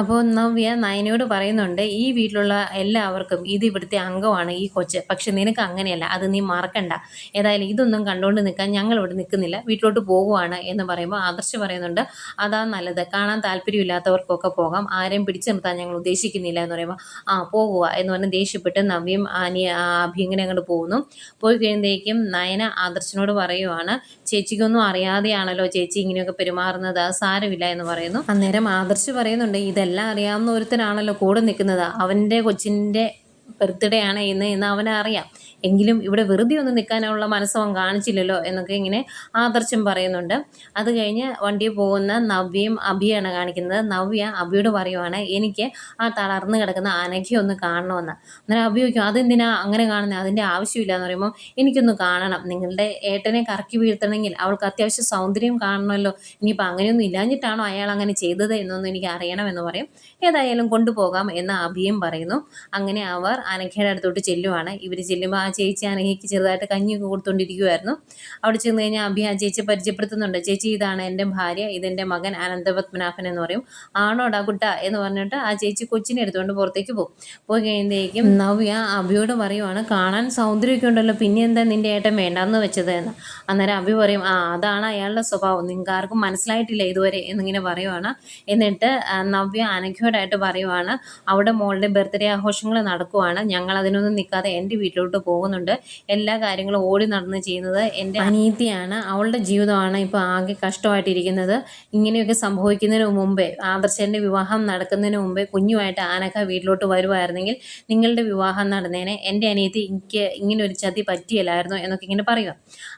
അപ്പോൾ നവ്യ നയനയോട് പറയുന്നുണ്ട് ഈ വീട്ടിലുള്ള എല്ലാവർക്കും ഇത് ഇവിടുത്തെ അംഗമാണ് ഈ കൊച്ച്. പക്ഷെ നിനക്ക് അങ്ങനെയല്ല. അത് നീ മറക്കണ്ട. ഏതായാലും ഇതൊന്നും കണ്ടുകൊണ്ട് നിൽക്കാൻ ഞങ്ങൾ ഇവിടെ നിൽക്കുന്നില്ല വീട്ടിലോട്ട് പോകുവാണ് എന്ന് പറയുമ്പോൾ ആദർശ് പറയുന്നുണ്ട് അതാ നല്ലത്. കാണാൻ താല്പര്യമില്ലാത്തവർക്കൊക്കെ പോകാം. ആരെയും പിടിച്ചു നിർത്താൻ ഞങ്ങൾ ഉദ്ദേശിക്കുന്നില്ല എന്ന് പറയുമ്പോൾ ആ പോകുക എന്ന് പറഞ്ഞ് ദേഷ്യപ്പെട്ട് നവ്യം ആനി അഭി ഇങ്ങനെ അങ്ങോട്ട് പോകുന്നു. പോയി കഴിയുമ്പോഴേക്കും നയന ആദർശനോട് പറയുവാണ് ചേച്ചിക്കൊന്നും അറിയാതെയാണല്ലോ ചേച്ചി ഇങ്ങനെയൊക്കെ പെരുമാറുന്നത്. സാരമില്ല എന്ന് പറയുന്നു. അന്നേരം ആദർശ് പറയുന്നുണ്ട് ഇതെല്ലാം. അറിയാവുന്ന ഒരുത്തനാണല്ലോ കൂടെ നിൽക്കുന്നത്. അവന്റെ കൊച്ചിന്റെ ബർത്ത്ഡേ ആണ് ഇന്ന് എന്ന് അവനറിയാം. എങ്കിലും ഇവിടെ വെറുതെ ഒന്നും നിൽക്കാനുള്ള മനസ്സവൻ കാണിച്ചില്ലല്ലോ എന്നൊക്കെ ഇങ്ങനെ ആദർശം പറയുന്നുണ്ട്. അത് കഴിഞ്ഞ് വണ്ടിയിൽ പോകുന്ന നവ്യയും അഭിയാണ് കാണിക്കുന്നത്. നവ്യ അഭിയോട് പറയുവാണ് എനിക്ക് ആ തളർന്ന് കിടക്കുന്ന അനഘയെ ഒന്ന് കാണണമെന്ന്. അന്നേരം അഭി ചോദിക്കും അതെന്തിനാ അങ്ങനെ കാണുന്നത് അതിന്റെ ആവശ്യമില്ല. എന്ന് പറയുമ്പോൾ എനിക്കൊന്ന് കാണണം. നിങ്ങളുടെ ഏട്ടനെ കറക്കി വീഴ്ത്തണമെങ്കിൽ അവൾക്ക് അത്യാവശ്യം സൗന്ദര്യം കാണണമല്ലോ. ഇനിയിപ്പോൾ അങ്ങനെയൊന്നും ഇല്ലാഞ്ഞിട്ടാണോ അയാൾ അങ്ങനെ ചെയ്തത് എന്നൊന്നും എനിക്ക് അറിയണമെന്ന് പറയും. ഏതായാലും കൊണ്ടുപോകാം എന്ന് അഭിയും പറയുന്നു. അങ്ങനെ അവർ അനഘയുടെ അടുത്തോട്ട് ചെല്ലുവാണ്. ഇവർ ചെല്ലുമ്പോൾ ചേച്ചി അനങ്ങിക്ക് ചെറുതായിട്ട് കഞ്ഞി കൊടുത്തുകൊണ്ടിരിക്കുമായിരുന്നു അവിടെ ചെന്ന് കഴിഞ്ഞാൽ അഭി ആ ചേച്ചി പരിചയപ്പെടുത്തുന്നുണ്ട്. ചേച്ചി ഇതാണ് എന്റെ ഭാര്യ. ഇതെന്റെ മകൻ അനന്തപത്മനാഭൻ എന്ന് പറയും. ആണോടാ കുട്ട? എന്ന് പറഞ്ഞിട്ട് ആ ചേച്ചി കൊച്ചിനെ എടുത്തുകൊണ്ട് പുറത്തേക്ക് പോകും. പോയി കഴിയുമ്പോഴേക്കും നവ്യ അഭിയോട് പറയുവാണ് കാണാൻ സൗന്ദര്യമൊക്കെ ഉണ്ടല്ലോ. പിന്നെ എന്താ നിന്റെ ഏട്ടൻ വേണ്ടാന്ന് വെച്ചത് എന്ന്? അന്നേരം അഭി പറയും ആ അതാണ് അയാളുടെ സ്വഭാവം. നിങ്ങൾക്ക് ആർക്കും മനസ്സിലായിട്ടില്ല ഇതുവരെ എന്നിങ്ങനെ പറയുവാണ്. എന്നിട്ട് നവ്യ അനഘയോടായിട്ട് പറയുവാണ് അവിടെ മോളുടെ ബർത്ത്ഡേ ആഘോഷങ്ങൾ നടക്കുവാണ്. ഞങ്ങൾ അതിനൊന്നും നിൽക്കാതെ എന്റെ വീട്ടിലോട്ട് പോകുന്നുണ്ട്. എല്ലാ കാര്യങ്ങളും ഓടി നടന്ന് ചെയ്യുന്നത് എന്റെ അനീതിയാണ്. അവളുടെ ജീവിതമാണ് ഇപ്പോൾ ആകെ കഷ്ടമായിട്ടിരിക്കുന്നത്. ഇങ്ങനെയൊക്കെ സംഭവിക്കുന്നതിന് മുമ്പേ ആദർശന്റെ വിവാഹം നടക്കുന്നതിന് മുമ്പേ കുഞ്ഞുമായിട്ട് ആനക്ക വീട്ടിലോട്ട് വരുമായിരുന്നെങ്കിൽ നിങ്ങളുടെ വിവാഹം നടന്നേനെ. എന്റെ അനീതി എനിക്ക് ഇങ്ങനെ ഒരു ചതി പറ്റിയല്ലായിരുന്നു എന്നൊക്കെ ഇങ്ങനെ പറയുക.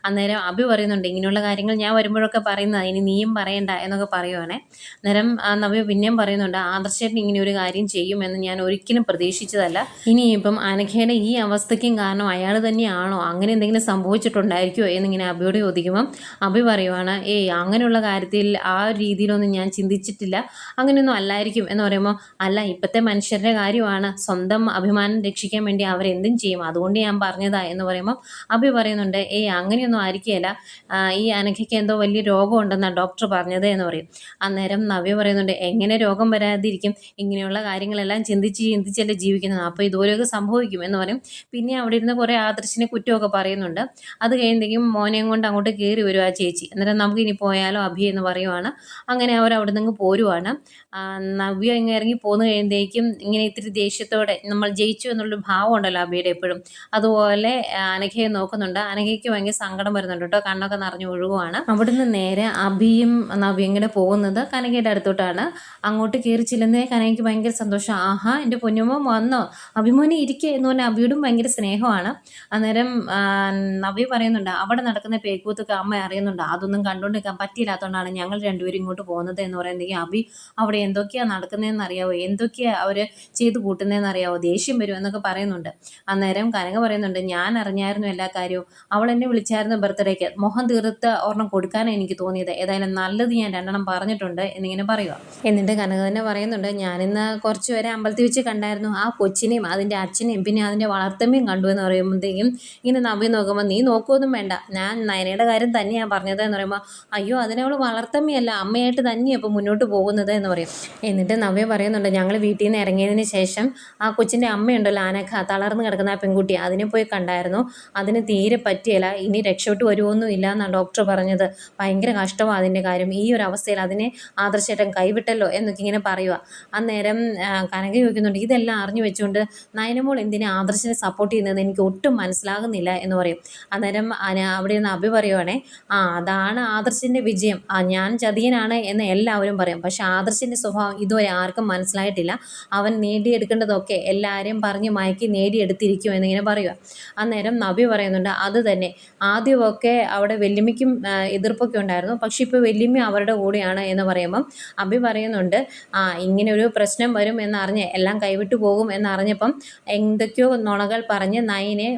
അന്നേരം അഭി പറയുന്നുണ്ട് ഇങ്ങനെയുള്ള കാര്യങ്ങൾ ഞാൻ വരുമ്പോഴൊക്കെ പറയുന്നത്. ഇനി നീയും പറയണ്ട എന്നൊക്കെ പറയുവാണേ. അന്നേരം നവ്യ പിന്നെയും പറയുന്നുണ്ട് ആദർശേട്ടൻ ഇങ്ങനെ ഒരു കാര്യം ചെയ്യുമെന്ന് ഞാൻ ഒരിക്കലും പ്രതീക്ഷിച്ചതല്ല. ഇനിയിപ്പം അനഘയുടെ ഈ അവസ്ഥയ്ക്കും കാരണം അയാൾ തന്നെയാണോ? അങ്ങനെ എന്തെങ്കിലും സംഭവിച്ചിട്ടുണ്ടായിരിക്കുമോ എന്നിങ്ങനെ അഭിയോട് ചോദിക്കുമ്പം അഭി പറയുവാണ് ഏയ് അങ്ങനെയുള്ള കാര്യത്തിൽ ആ രീതിയിലൊന്നും ഞാൻ ചിന്തിച്ചിട്ടില്ല. അങ്ങനെയൊന്നും അല്ലായിരിക്കും. എന്ന് പറയുമ്പോൾ അല്ല ഇപ്പോഴത്തെ മനുഷ്യരുടെ കാര്യമാണ്. സ്വന്തം അഭിമാനം രക്ഷിക്കാൻ വേണ്ടി അവരെന്തും ചെയ്യും. അതുകൊണ്ട് ഞാൻ പറഞ്ഞതാ. എന്ന് പറയുമ്പോൾ അഭി പറയുന്നുണ്ട് ഏയ് അങ്ങനെയൊന്നും ആയിരിക്കുകയില്ല ഈ അനഘയ്ക്ക് എന്തോ വലിയ രോഗമുണ്ടെന്നാണ് ഡോക്ടർ പറഞ്ഞത് എന്ന് പറയും. അന്നേരം നവ്യ പറയുന്നുണ്ട് എങ്ങനെ രോഗം വരാതിരിക്കും? ഇങ്ങനെയുള്ള കാര്യങ്ങളെല്ലാം ചിന്തിച്ച് ചിന്തിച്ചല്ലേ ജീവിക്കുന്നത്. അപ്പോൾ ഇതുപോലെയൊക്കെ സംഭവിക്കും എന്ന് പറയും. പിന്നെ അവിടെ ഇരുന്ന് കുറേ ആദർശിനെ കുറ്റമൊക്കെ പറയുന്നുണ്ട്. അത് കഴിയുമ്പോഴേക്കും മോനെയും കൊണ്ട് അങ്ങോട്ട് കയറി വരും ആ ചേച്ചി. അന്നേരം നമുക്ക് ഇനി പോയാലോ അഭി എന്ന് പറയുവാണ്. അങ്ങനെ അവർ അവിടെ നിന്ന് പോരുവാണ്. നവ്യ ഇങ്ങനെ ഇറങ്ങി പോന്നു കഴിയുമ്പോഴേക്കും ഇങ്ങനെ ഇത്തിരി ദേഷ്യത്തോടെ നമ്മൾ ജയിച്ചു എന്നുള്ളൊരു ഭാവം ഉണ്ടല്ലോ അഭിയുടെ എപ്പോഴും. അതുപോലെ അനഘയെ നോക്കുന്നുണ്ട്. അനഘയ്ക്ക് ഭയങ്കര സങ്കടം വരുന്നുണ്ട് കേട്ടോ. കണ്ണൊക്കെ നിറഞ്ഞു ഒഴുകുവാണ്. അവിടുന്ന് നേരെ അഭിയും നവ്യ ഇങ്ങനെ പോകുന്നത് കനകയുടെ അടുത്തോട്ടാണ്. അങ്ങോട്ട് കയറി ചെല്ലുന്നേ കനകയ്ക്ക് ഭയങ്കര സന്തോഷം. ആഹാ എന്റെ പൊന്നുമോ വന്നോ? അഭിമോനെ ഇരിക്കുക എന്ന് പറഞ്ഞാൽ അഭിയോടും ഭയങ്കര സ്നേഹമാണ്. അന്നേരം നവ്യ പറയുന്നുണ്ട് അവിടെ നടക്കുന്ന പേക്കൂത്തൊക്കെ അമ്മ അറിയുന്നുണ്ട്. അതൊന്നും കണ്ടുകൊണ്ട് നിൽക്കാൻ പറ്റിയില്ലാത്തതുകൊണ്ടാണ് ഞങ്ങൾ രണ്ടുപേരും ഇങ്ങോട്ട് പോകുന്നത് എന്ന് പറയുന്നെങ്കിൽ അബി അവിടെ എന്തൊക്കെയാണ് നടക്കുന്നതെന്ന് അറിയാവോ എന്തൊക്കെയാണ് അവർ ചെയ്ത് കൂട്ടുന്നതെന്ന് അറിയാവോ ദേഷ്യം വരും എന്നൊക്കെ പറയുന്നുണ്ട്. അന്നേരം കനക പറയുന്നുണ്ട് ഞാൻ അറിഞ്ഞായിരുന്നു എല്ലാ കാര്യവും. അവൾ എന്നെ വിളിച്ചായിരുന്നു ബർത്ത്ഡേക്ക്. മുഖം തീർത്ത ഒരെണ്ണം കൊടുക്കാനാണ് എനിക്ക് തോന്നിയത്. ഏതായാലും നല്ലത് ഞാൻ രണ്ടെണ്ണം പറഞ്ഞിട്ടുണ്ട് എന്നിങ്ങനെ പറയുക എന്നിട്ട് കനക തന്നെ പറയുന്നുണ്ട് ഞാനിന്ന് കുറച്ച് പേരെ അമ്പലത്തിൽ വെച്ച് കണ്ടായിരുന്നു. ആ കൊച്ചിനെയും അതിന്റെ അച്ഛനെയും പിന്നെ അതിന്റെ വളർത്തമ്മയും കണ്ടു എന്ന് പറയുമ്പോഴത്തേക്കും ഇങ്ങനെ നവ്യ നോക്കുമ്പോൾ നീ നോക്കുമൊന്നും വേണ്ട. ഞാൻ നയനയുടെ കാര്യം തന്നെയാണ് പറഞ്ഞത് എന്ന് പറയുമ്പോൾ അയ്യോ അതിനവൾ വളർത്തമ്മയല്ല. അമ്മയായിട്ട് തന്നെയാണ് ഇപ്പോൾ മുന്നോട്ട് പോകുന്നത് എന്ന് പറയും. എന്നിട്ട് നവ്യ പറയുന്നുണ്ട് ഞങ്ങൾ വീട്ടിൽ നിന്ന് ഇറങ്ങിയതിന് ശേഷം ആ കൊച്ചിന്റെ അമ്മയുണ്ടല്ലോ ആനക്ക. തളർന്ന് കിടക്കുന്ന ആ പെൺകുട്ടി. അതിനെ പോയി കണ്ടായിരുന്നു. അതിന് തീരെ പറ്റിയല്ല. ഇനി രക്ഷപ്പെട്ട് വരുമൊന്നും ഇല്ല എന്നാണ് ഡോക്ടർ പറഞ്ഞത്. ഭയങ്കര കഷ്ടമാണ് അതിന്റെ കാര്യം. ഈ ഒരു അവസ്ഥയിൽ അതിനെ ആദർശേട്ടൻ കൈവിട്ടല്ലോ എന്നൊക്കെ ഇങ്ങനെ പറയുക അന്നേരം കനക ചോദിക്കുന്നുണ്ട് ഇതെല്ലാം അറിഞ്ഞു വെച്ചുകൊണ്ട് നയനമോൾ എന്തിനാ ആദർശിനെ സപ്പോർട്ട് ചെയ്യുന്നത് എനിക്ക് ഒട്ടും മനസ്സിലാകുന്നില്ല എന്ന് പറയും. അന്നേരം അവിടെ നിന്ന് അഭി പറയുവാണേ ആ അതാണ് ആദർശിന്റെ വിജയം. ആ ഞാൻ ചതിയനാണ് എന്ന് എല്ലാവരും പറയും. പക്ഷെ ആദർശിന്റെ സ്വഭാവം ഇതുവരെ ആർക്കും മനസ്സിലായിട്ടില്ല. അവൻ നേടിയെടുക്കേണ്ടതൊക്കെ എല്ലാവരെയും പറഞ്ഞ് മയക്കി നേടിയെടുത്തിരിക്കും എന്നിങ്ങനെ പറയുക അന്നേരം നബി പറയുന്നുണ്ട് അത് തന്നെ. ആദ്യമൊക്കെ അവിടെ വെല്ലുമിക്കും എതിർപ്പൊക്കെ ഉണ്ടായിരുന്നു. പക്ഷെ ഇപ്പോൾ വെല്ലുമി അവരുടെ കൂടെയാണ് എന്ന് പറയുമ്പം അബി പറയുന്നുണ്ട് ആ ഇങ്ങനെ ഒരു പ്രശ്നം വരും എന്നറിഞ്ഞ് എല്ലാം കൈവിട്ടു പോകും എന്നറിഞ്ഞപ്പം എന്തൊക്കെയോ നുണകൾ പറഞ്ഞ് നയനെ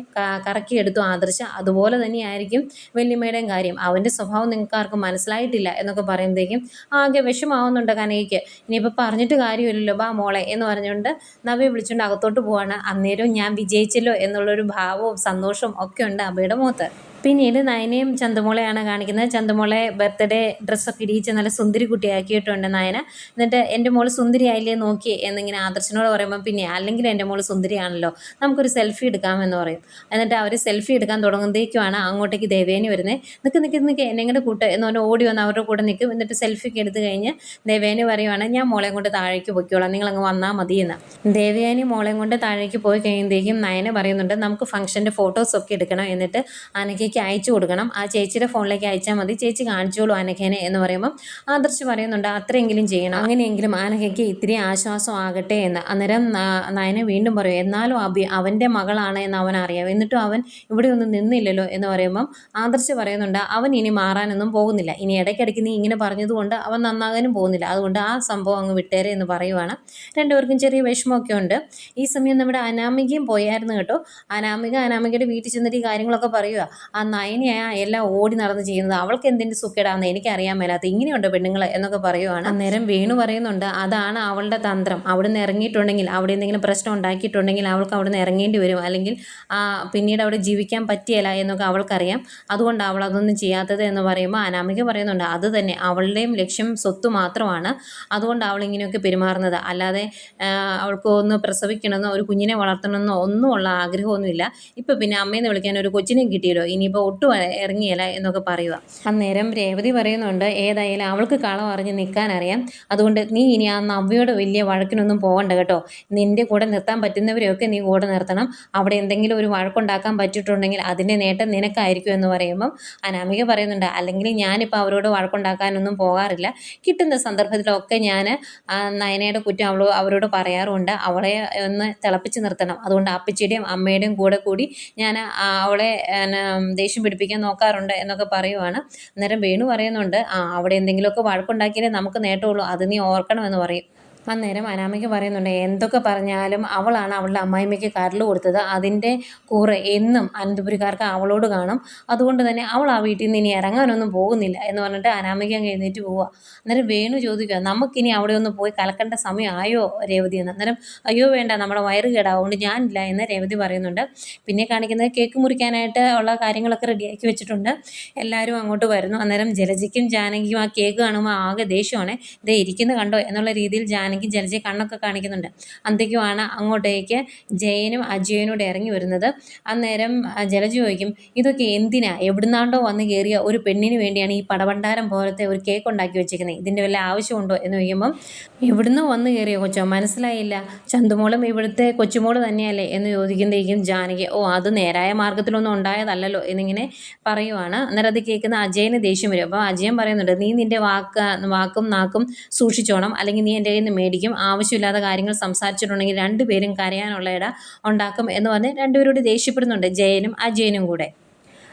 കറക്കിയെടുത്തു ആദർശ അതുപോലെ തന്നെയായിരിക്കും വല്യമ്മയുടെയും കാര്യം. അവന്റെ സ്വഭാവം നിങ്ങൾക്ക് ആർക്കും മനസ്സിലായിട്ടില്ല എന്നൊക്കെ പറയുമ്പോഴേക്കും ആകെ വിഷമാവുന്നുണ്ട് കനകയ്ക്ക്. ഇനിയിപ്പോൾ പറഞ്ഞിട്ട് കാര്യമില്ലല്ലോ ബാ മോളെ എന്ന് പറഞ്ഞുകൊണ്ട് നവ്യ വിളിച്ചുകൊണ്ട് അകത്തോട്ട് പോവാണ്. അന്നേരം ഞാൻ വിജയിച്ചല്ലോ എന്നുള്ളൊരു ഭാവവും സന്തോഷവും ഒക്കെ ഉണ്ട് അബയുടെ മുഖത്ത്. പിന്നീട് നയനയും ചന്തുമോളെയാണ് കാണിക്കുന്നത്. ചന്തുമോളെ ബർത്ത്ഡേ ഡ്രസ്സൊക്കെ ഇടിയിച്ച് നല്ല സുന്ദരി കുട്ടിയാക്കിയിട്ടുണ്ട് നയന. എന്നിട്ട് എന്റെ മോൾ സുന്ദരി ആയില്ലേ നോക്കി എന്നിങ്ങനെ ആദർശനോട് പറയുമ്പോൾ പിന്നെ അല്ലെങ്കിൽ എന്റെ മോൾ സുന്ദരിയാണല്ലോ നമുക്കൊരു സെൽഫി എടുക്കാമെന്ന് പറയും. എന്നിട്ട് അവർ സെൽഫി എടുക്കാൻ തുടങ്ങുമ്പോഴേക്കുമാണ് അങ്ങോട്ടേക്ക് ദേവേനി വരുന്നത് നിൽക്ക് നിൽക്ക് നിൽക്ക് എന്നെ കൂട്ട് എന്ന് പറഞ്ഞാൽ ഓടി വന്ന് അവരുടെ കൂടെ നിൽക്കും. എന്നിട്ട് സെൽഫിക്ക് എടുത്തു കഴിഞ്ഞ് ദേവേനി പറയുവാണ് ഞാൻ മോളെ കൊണ്ട് താഴേക്ക് പൊയ്ക്കോളാം നിങ്ങളങ്ങ് വന്നാൽ മതി എന്ന്. ദേവയാനി മോളെ കൊണ്ട് താഴേക്ക് പോയി കഴിയുമ്പോഴേക്കും നയന പറയുന്നുണ്ട് നമുക്ക് ഫംഗ്ഷന്റെ ഫോട്ടോസൊക്കെ എടുക്കണം എന്നിട്ട് അനഘയ്ക്ക് അയച്ചു കൊടുക്കണം. ആ ചേച്ചിയുടെ ഫോണിലേക്ക് അയച്ചാൽ മതി. ചേച്ചി കാണിച്ചോളൂ ആനഖേനെ എന്ന് പറയുമ്പം ആദർശ് പറയുന്നുണ്ട് അത്രയെങ്കിലും ചെയ്യണം. അങ്ങനെയെങ്കിലും ആനഖയ്ക്ക് ഇത്തിരി ആശ്വാസം ആകട്ടെ എന്ന്. അന്നേരം നയന വീണ്ടും പറയും എന്നാലും അബി അവന്റെ മകളാണ് എന്ന് അവൻ അറിയാം. എന്നിട്ടും അവൻ ഇവിടെ ഒന്നും നിന്നില്ലല്ലോ എന്ന് പറയുമ്പം ആദർശ് പറയുന്നുണ്ട് അവൻ ഇനി മാറാനൊന്നും പോകുന്നില്ല. ഇനി ഇടയ്ക്കിടയ്ക്ക് നീ ഇങ്ങനെ പറഞ്ഞതുകൊണ്ട് അവൻ നന്നാകാനും പോകുന്നില്ല. അതുകൊണ്ട് ആ സംഭവം അങ്ങ് വിട്ടേരെ എന്ന് പറയുവാണ്. രണ്ടുപേർക്കും ചെറിയ വിഷമമൊക്കെ ഉണ്ട്. ഈ സമയം നമ്മുടെ അനാമികയും പോയായിരുന്നു കേട്ടോ. അനാമിക അനാമികയുടെ വീട്ടിൽ ചെന്നിട്ട് ഈ കാര്യങ്ങളൊക്കെ പറയുക ആ നയനയാ എല്ലാം ഓടി നടന്ന് ചെയ്യുന്നത്. അവൾക്ക് എന്തിന്റെ സുഖേടാന്ന് എനിക്കറിയാൻ മേലാത്ത. ഇങ്ങനെയുണ്ട് പെണ്ണുങ്ങൾ എന്നൊക്കെ പറയുവാണ്. അന്നേരം വേണു പറയുന്നുണ്ട്. അതാണ് അവളുടെ തന്ത്രം. അവിടുന്ന് ഇറങ്ങിയിട്ടുണ്ടെങ്കിൽ അവിടെ എന്തെങ്കിലും പ്രശ്നം ഉണ്ടാക്കിയിട്ടുണ്ടെങ്കിൽ അവൾക്ക് അവിടുന്ന് ഇറങ്ങേണ്ടി വരും. അല്ലെങ്കിൽ പിന്നീട് അവിടെ ജീവിക്കാൻ പറ്റിയല്ല എന്നൊക്കെ അവൾക്കറിയാം. അതുകൊണ്ട് അവൾ അതൊന്നും ചെയ്യാത്തത് എന്ന് പറയുമ്പോൾ അനാമിക പറയുന്നുണ്ട് അത് തന്നെ. അവളുടെയും ലക്ഷ്യം സ്വത്ത് മാത്രമാണ്. അതുകൊണ്ട് അവൾ ഇങ്ങനെയൊക്കെ പെരുമാറുന്നത്. അല്ലാതെ അവൾക്ക് ഒന്ന് പ്രസവിക്കണമെന്നോ ഒരു കുഞ്ഞിനെ വളർത്തണമെന്നോ ഒന്നുമുള്ള ആഗ്രഹമൊന്നുമില്ല. ഇപ്പം പിന്നെ അമ്മയെന്ന് വിളിക്കാൻ ഒരു കൊച്ചിനെ കിട്ടിയല്ലോ. ഇനിയിപ്പോൾ ഒട്ടും ഇറങ്ങിയല്ല എന്നൊക്കെ പറയുക അന്നേരം രേവതി പറയുന്നുണ്ട് ഏതായാലും അവൾക്ക് കളം അറിഞ്ഞ് നിൽക്കാൻ അറിയാം. അതുകൊണ്ട് നീ ഇനി ആ നവ്യയുടെ വലിയ വഴക്കിനൊന്നും പോകണ്ട കേട്ടോ. നിന്റെ കൂടെ നിർത്താൻ പറ്റുന്നവരെയൊക്കെ നീ കൂടെ നിർത്തണം. അവിടെ എന്തെങ്കിലും ഒരു വഴക്കുണ്ടാക്കാൻ പറ്റിയിട്ടുണ്ടെങ്കിൽ അതിന്റെ നേട്ടം നിനക്കായിരിക്കും എന്ന് പറയുമ്പം അനാമിക പറയുന്നുണ്ട് അല്ലെങ്കിൽ ഞാനിപ്പോൾ അവരോട് വഴക്കുണ്ടാക്കാനൊന്നും പോകാറില്ല. കിട്ടുന്ന സന്ദർഭത്തിലൊക്കെ ഞാൻ നയനയുടെ കുറ്റം അവൾ അവരോട് പറയാറുണ്ട്. അവളെ ഒന്ന് തിളപ്പിച്ച് നിർത്തണം. അതുകൊണ്ട് അപ്പച്ചിയുടെയും അമ്മയുടെയും കൂടെ കൂടി ഞാൻ അവളെ ദേഷ്യം പിടിപ്പിക്കാൻ നോക്കാറുണ്ട് എന്നൊക്കെ പറയുവാണ്. അന്നേരം വേണു പറയുന്നുണ്ട് ആ അവിടെ എന്തെങ്കിലുമൊക്കെ വഴക്കുണ്ടാക്കിയാലേ നമുക്ക് നേട്ടമുള്ളൂ അത് നീ ഓർക്കണമെന്ന് പറയും. അന്നേരം അനാമിക പറയുന്നുണ്ട് എന്തൊക്കെ പറഞ്ഞാലും അവളാണ് അവളുടെ അമ്മായിമ്മയ്ക്ക് കരൾ കൊടുത്തത്. അതിന്റെ കൂറ് എന്നും അനന്തപുരിക്കാർക്ക് അവളോട് കാണും. അതുകൊണ്ട് തന്നെ അവൾ ആ വീട്ടിൽ നിന്ന് ഇനി ഇറങ്ങാനൊന്നും പോകുന്നില്ല എന്ന് പറഞ്ഞിട്ട് അനാമിക അങ്ങ് എഴുന്നേറ്റ് പോവുക. അന്നേരം വേണു ചോദിക്കുക നമുക്കിനി അവിടെ ഒന്ന് പോയി കലക്കേണ്ട സമയമായോ രേവതി? എന്ന്. അന്നേരം അയ്യോ വേണ്ട നമ്മുടെ വയറ് കേടാവുകൊണ്ട് ഞാനില്ല എന്ന് രേവതി പറയുന്നുണ്ട്. പിന്നെ കാണിക്കുന്നത് കേക്ക് മുറിക്കാനായിട്ട് ഉള്ള കാര്യങ്ങളൊക്കെ റെഡിയാക്കി വെച്ചിട്ടുണ്ട്. എല്ലാവരും അങ്ങോട്ട് വരുന്നു. അന്നേരം ജലജയ്ക്കും ജാനകിയും ആ കേക്ക് കാണുമ്പോൾ ആകെ ദേഷ്യമാണ് ഇതേ ഇരിക്കുന്നത് കണ്ടോ? എന്നുള്ള രീതിയിൽ ജാനകി ജലജയെ കണ്ണൊക്കെ കാണിക്കുന്നുണ്ട്. അന്ത്യക്കുമാണ് അങ്ങോട്ടേക്ക് ജയനും അജയനും കൂടെ ഇറങ്ങി വരുന്നത്. അന്നേരം ജലജ ചോദിക്കും ഇതൊക്കെ എന്തിനാ? എവിടുന്നാണ്ടോ വന്ന് കയറിയ ഒരു പെണ്ണിന് വേണ്ടിയാണ് ഈ പടവണ്ടാരം പോലത്തെ ഒരു കേക്ക് ഉണ്ടാക്കി വെച്ചിരിക്കുന്നത് ഇതിന്റെ വല്ല ആവശ്യമുണ്ടോ? എന്ന് ചോദിക്കുമ്പം ഇവിടുന്ന് വന്ന് കയറിയോ കൊച്ചോ? മനസ്സിലായില്ല. ചന്തുമോളും ഇവിടുത്തെ കൊച്ചുമോൾ തന്നെയല്ലേ? എന്ന് ചോദിക്കുമ്പോഴേക്കും ജാനകി ഓ അത് നേരായ മാർഗത്തിലൊന്നും ഉണ്ടായതല്ലല്ലോ എന്നിങ്ങനെ പറയുവാണ്. അന്നേരം അത് കേൾക്കുന്ന അജയന് ദേഷ്യം വരും. അപ്പോൾ അജയൻ പറയുന്നുണ്ട് നീ നിന്റെ വാക്ക് വാക്കും നാക്കും സൂക്ഷിച്ചോണം. അല്ലെങ്കിൽ നീ എന്റെ കയ്യിൽ നിന്ന് മേടിക്കും. ആവശ്യമില്ലാത്ത കാര്യങ്ങൾ സംസാരിച്ചിട്ടുണ്ടെങ്കിൽ രണ്ടുപേരും കരയാനുള്ള ഇട ഉണ്ടാക്കും എന്ന് പറഞ്ഞ് രണ്ടുപേരോട് ദേഷ്യപ്പെടുന്നുണ്ട്. ജയനും അജയനും കൂടെ.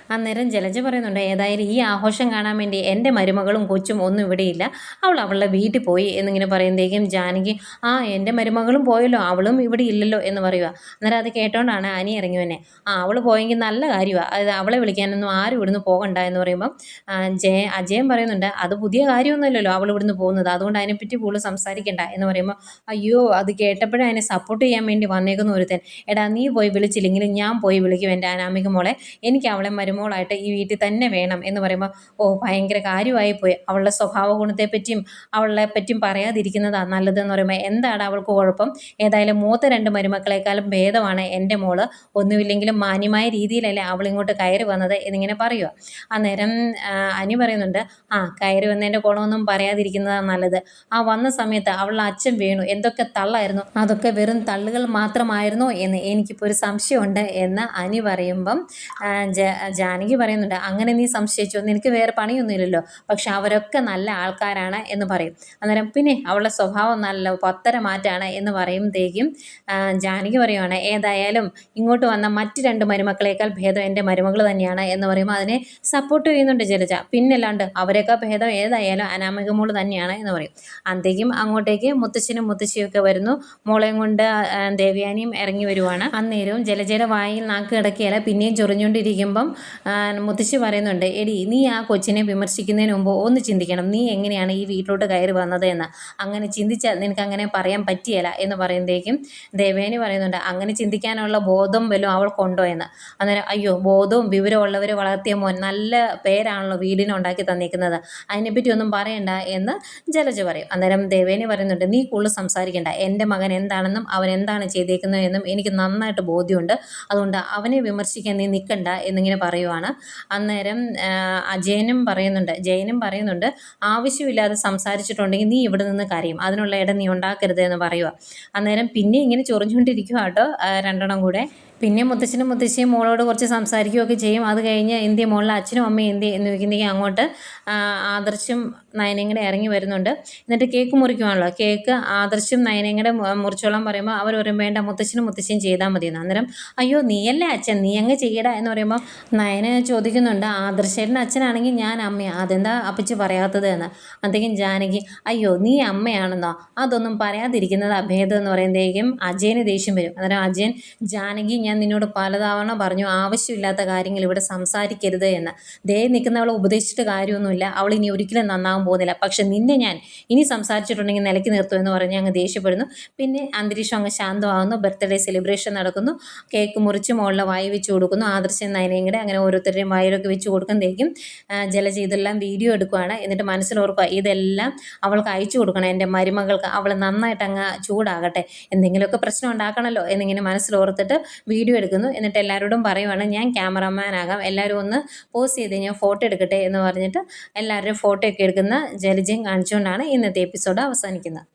അന്നേരം ജലജ പറയുന്നുണ്ട് ഏതായാലും ഈ ആഘോഷം കാണാൻ വേണ്ടി എന്റെ മരുമകളും കൊച്ചും ഒന്നും ഇവിടെയില്ല. അവൾ അവളുടെ വീട്ടിൽ പോയി എന്നിങ്ങനെ പറയുമ്പോഴേക്കും ജാനകി ആ എന്റെ മരുമകളും പോയല്ലോ അവളും ഇവിടെ ഇല്ലല്ലോ എന്ന് പറയുക. അന്നേരം അത് കേട്ടോണ്ടാണ് അനി ഇറങ്ങി വന്നെ ആ അവൾ പോയെങ്കിൽ നല്ല കാര്യമാണ് അത് അവളെ വിളിക്കാനൊന്നും ആരും ഇവിടുന്ന് പോകണ്ട എന്ന് പറയുമ്പം ജയ അജയൻ പറയുന്നുണ്ട് അത് പുതിയ കാര്യമൊന്നുമില്ലല്ലോ അവൾ ഇവിടുന്ന് പോകുന്നത്. അതുകൊണ്ട് അതിനെപ്പറ്റി കൂടുതൽ സംസാരിക്കണ്ട എന്ന് പറയുമ്പോൾ അയ്യോ അത് കേട്ടപ്പോഴേ അതിനെ സപ്പോർട്ട് ചെയ്യാൻ വേണ്ടി വന്നേക്കുന്ന ഒരുത്തൻ. എടാ നീ പോയി വിളിച്ചില്ലെങ്കിലും ഞാൻ പോയി വിളിക്കും എന്റെ അനാമിക മോളെ. എനിക്ക് അവളെ മരുമോളായിട്ട് ഈ വീട്ടിൽ തന്നെ വേണം എന്ന് പറയുമ്പോൾ ഓ ഭയങ്കര കാര്യമായി പോയി. അവളുടെ സ്വഭാവ ഗുണത്തെപ്പറ്റിയും അവളെ പറ്റിയും പറയാതിരിക്കുന്നതാണ് നല്ലതെന്ന് പറയുമ്പോൾ എന്താണ് അവൾക്ക് കുഴപ്പം? ഏതായാലും മൂത്ത രണ്ട് മരുമക്കളെക്കാളും ഭേദമാണ് എന്റെ മോൾ. ഒന്നുമില്ലെങ്കിലും മാന്യമായ രീതിയിലല്ലേ അവൾ ഇങ്ങോട്ട് കയറി വന്നത് എന്നിങ്ങനെ പറയുക അന്നേരം അനു പറയുന്നുണ്ട് ആ കയറി വന്നതിന്റെ ഗുണമൊന്നും പറയാതിരിക്കുന്നതാണ് നല്ലത്. ആ വന്ന സമയത്ത് അവളുടെ അച്ഛൻ വീണു. എന്തൊക്കെ തള്ളായിരുന്നു? അതൊക്കെ വെറും തള്ളുകൾ മാത്രമായിരുന്നു? എന്ന് എനിക്കിപ്പോൾ ഒരു സംശയമുണ്ട് എന്ന് അനി പറയുമ്പം ജ- ജാനകി പറയുന്നുണ്ട് അങ്ങനെ നീ സംശയിച്ചോ? നിനക്ക് വേറെ പണിയൊന്നുമില്ലല്ലോ. പക്ഷെ അവരൊക്കെ നല്ല ആൾക്കാരാണ് എന്ന് പറയും. അന്നേരം പിന്നെ അവളുടെ സ്വഭാവം നല്ല പത്തര മാറ്റാണ് എന്ന് പറയുമ്പോഴത്തേക്കും ജാനകി പറയുവാണ് ഏതായാലും ഇങ്ങോട്ട് വന്ന മറ്റ് രണ്ട് മരുമക്കളേക്കാൾ ഭേദം എന്റെ മരുമകൾ തന്നെയാണ് എന്ന് പറയുമ്പോൾ അതിനെ സപ്പോർട്ട് ചെയ്യുന്നുണ്ട് ജലജ. പിന്നല്ലാണ്ട് അവരൊക്കെ ഭേദം ഏതായാലും അനാമിക മോൾ തന്നെയാണ് എന്ന് പറയും. അന്തേക്കും അങ്ങോട്ടേക്ക് മുത്തശ്ശനും മുത്തശ്ശിയൊക്കെ വരുന്നു. മോളെയും കൊണ്ട് ദേവ്യാനിയും ഇറങ്ങി വരുവാണ്. അന്നേരവും ജലജയുടെ വായിൽ നാക്ക് കിടക്കിയാൽ പിന്നെയും ചൊറിഞ്ഞുകൊണ്ടിരിക്കുമ്പം മുത്തശ്ശി പറയുന്നുണ്ട് എടി നീ ആ കൊച്ചിനെ വിമർശിക്കുന്നതിന് മുമ്പ് ഒന്ന് ചിന്തിക്കണം. നീ എങ്ങനെയാണ് ഈ വീട്ടിലോട്ട് കയറി വന്നത് എന്ന് അങ്ങനെ ചിന്തിച്ചാൽ നിനക്ക് അങ്ങനെ പറയാൻ പറ്റിയല്ല എന്ന് പറയുമ്പോഴേക്കും ദേവേനി പറയുന്നുണ്ട് അങ്ങനെ ചിന്തിക്കാനുള്ള ബോധം വല്ലതും അവൾക്കുണ്ടോ എന്ന്? അന്നേരം അയ്യോ ബോധവും വിവരമുള്ളവർ വളർത്തിയ മോൻ നല്ല പേരാണല്ലോ വീടിനെ ഉണ്ടാക്കി തന്നിരിക്കുന്നത്. അതിനെപ്പറ്റി ഒന്നും പറയണ്ട എന്ന് ജലജ പറയും. അന്നേരം ദേവേനി പറയുന്നുണ്ട് നീ കൂടുതൽ സംസാരിക്കേണ്ട. എന്റെ മകൻ എന്താണെന്നും അവൻ എന്താണ് ചെയ്തേക്കുന്നത് എന്നും എനിക്ക് നന്നായിട്ട് ബോധ്യമുണ്ട്. അതുകൊണ്ട് അവനെ വിമർശിക്കാൻ നീ നിൽക്കണ്ട എന്നിങ്ങനെ പറയുവാണ്. അന്നേരം അജയനും പറയുന്നുണ്ട് ജയനും പറയുന്നുണ്ട് ആവശ്യമില്ലാതെ സംസാരിച്ചിട്ടുണ്ടെങ്കിൽ നീ ഇവിടെ നിന്ന് കരയും. അതിനുള്ള ഇടം നീ ഉണ്ടാക്കരുത് എന്ന് പറയുക അന്നേരം പിന്നെ ഇങ്ങനെ ചൊറിഞ്ഞുകൊണ്ടിരിക്കുക കേട്ടോ രണ്ടെണ്ണം കൂടെ. പിന്നെ മുത്തച്ഛനും മുത്തശ്ശിയും മോളോട് കുറച്ച് സംസാരിക്കുകയൊക്കെ ചെയ്യും. അത് കഴിഞ്ഞ് എന്തിയ? മോളിലെ അച്ഛനും അമ്മയും എന്തി എന്ന് ചോദിക്കുന്നെങ്കിൽ അങ്ങോട്ട് ആദർശും നയനയും കൂടെ ഇറങ്ങി വരുന്നുണ്ട്. എന്നിട്ട് കേക്ക് മുറിക്കുവാണല്ലോ. കേക്ക് ആദർശും മു- മുറിച്ചോളാൻ പറയുമ്പോൾ അവർ പറയും വേണ്ട മുത്തച്ഛനും മുത്തശ്ശിയും ചെയ്താൽ മതി അന്നേരം അയ്യോ നീയല്ലേ അച്ഛൻ? നീ അങ്ങ് ചെയ്യടാ എന്ന് പറയുമ്പോൾ നയന ചോദിക്കുന്നുണ്ട് ആദർശേട്ടന്റെ അച്ഛനാണെങ്കിൽ ഞാൻ അമ്മയാണ് അതെന്താ അപ്പച്ചി പറയാത്തത് എന്ന്? അപ്പോഴത്തേക്കും ജാനകി അയ്യോ നീ അമ്മയാണെന്നോ? അതൊന്നും പറയാതിരിക്കുന്നത് അഭേദം എന്ന് പറയുമ്പോഴേക്കും അജയന് ദേഷ്യം വരും. അന്നേരം അജയൻ ജാനകി ഞാൻ നിന്നോട് പലതവണ പറഞ്ഞു ആവശ്യമില്ലാത്ത കാര്യങ്ങൾ ഇവിടെ സംസാരിക്കരുത് എന്ന്. ദേ നിൽക്കുന്നവളെ ഉപദേശിച്ചിട്ട് കാര്യമൊന്നുമില്ല. അവൾ ഇനി ഒരിക്കലും നന്നാവാൻ പോകുന്നില്ല. പക്ഷെ നിന്നെ ഞാൻ ഇനി സംസാരിച്ചിട്ടുണ്ടെങ്കിൽ നിലയ്ക്ക് നിർത്തും എന്ന് പറഞ്ഞ് അങ്ങ് ദേഷ്യപ്പെടുന്നു. പിന്നെ അന്തരീക്ഷം അങ്ങ് ശാന്തമാകുന്നു. ബർത്ത്ഡേ സെലിബ്രേഷൻ നടക്കുന്നു. കേക്ക് മുറിച്ച് മുകളിൽ വായി വെച്ച് കൊടുക്കുന്നു. ആദർശം കൂടെ അങ്ങനെ ഓരോരുത്തരുടെയും വായിലൊക്കെ വെച്ച് കൊടുക്കുമ്പോഴേക്കും ആ, ജലജ ഇതെല്ലാം വീഡിയോ എടുക്കുകയാണ് എന്നിട്ട് മനസ്സിലോർക്കുക ഇതെല്ലാം അവൾക്ക് അയച്ചു കൊടുക്കണം. എന്റെ മരുമകൾക്ക് അവൾ നന്നായിട്ട് അങ്ങ് ചൂടാകട്ടെ. എന്തെങ്കിലുമൊക്കെ പ്രശ്നം ഉണ്ടാക്കണമല്ലോ എന്നിങ്ങനെ മനസ്സിലോർത്തിട്ട് വീഡിയോ എടുക്കുന്നു. എന്നിട്ട് എല്ലാവരോടും പറയുവാണ് ഞാൻ ക്യാമറമാൻ ആകാം. എല്ലാവരും ഒന്ന് പോസ് ചെയ്ത് ഞാൻ ഫോട്ടോ എടുക്കട്ടെ എന്ന് പറഞ്ഞിട്ട് എല്ലാവരുടെയും ഫോട്ടോ ഒക്കെ എടുക്കുന്ന ജലജയും കാണിച്ചുകൊണ്ടാണ് ഇന്നത്തെ എപ്പിസോഡ് അവസാനിക്കുന്നത്.